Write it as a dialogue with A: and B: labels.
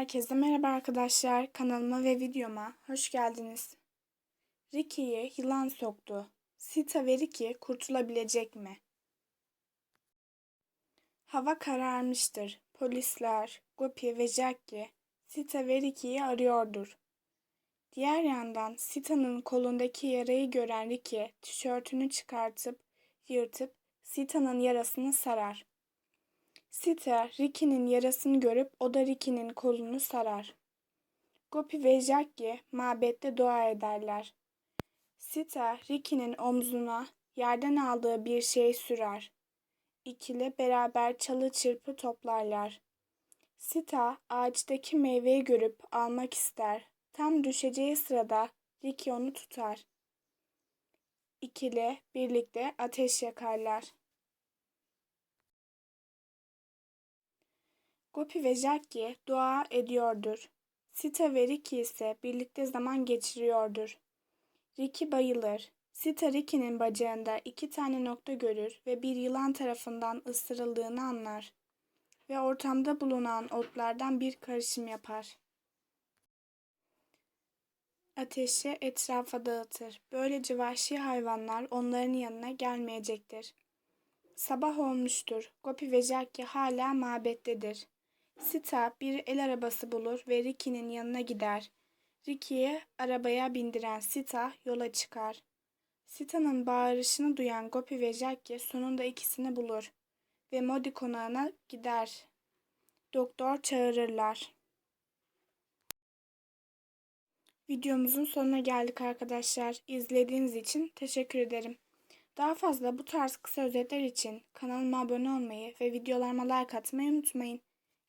A: Herkese merhaba arkadaşlar. Kanalıma ve videoma hoş geldiniz. Ricky'yi yılan soktu. Sita ve Ricky kurtulabilecek mi? Hava kararmıştır. Polisler, Gopi ve Jackie Sita ve Ricky'yi arıyordur. Diğer yandan Sita'nın kolundaki yarayı gören Ricky tişörtünü çıkartıp yırtıp Sita'nın yarasını sarar. Sita, Ricky'nin yarasını görüp o da Ricky'nin kolunu sarar. Gopi ve Jackie mabette dua ederler. Sita, Ricky'nin omzuna yerden aldığı bir şey sürer. İkili beraber çalı çırpı toplarlar. Sita, ağaçtaki meyveyi görüp almak ister. Tam düşeceği sırada Ricky onu tutar. İkili birlikte ateş yakarlar. Gopi ve Jackie dua ediyordur. Sita ve Ricky ise birlikte zaman geçiriyordur. Ricky bayılır. Sita Ricky'nin bacağında iki tane nokta görür ve bir yılan tarafından ısırıldığını anlar. Ve ortamda bulunan otlardan bir karışım yapar. Ateşi etrafa dağıtır. Böylece vahşi hayvanlar onların yanına gelmeyecektir. Sabah olmuştur. Gopi ve Jackie hala mabettedir. Sita bir el arabası bulur ve Ricky'nin yanına gider. Ricky'yi arabaya bindiren Sita yola çıkar. Sita'nın bağırışını duyan Gopi ve Jackie sonunda ikisini bulur ve Modi konağına gider. Doktor çağırırlar. Videomuzun sonuna geldik arkadaşlar. İzlediğiniz için teşekkür ederim. Daha fazla bu tarz kısa özetler için kanalıma abone olmayı ve videolarıma like atmayı unutmayın.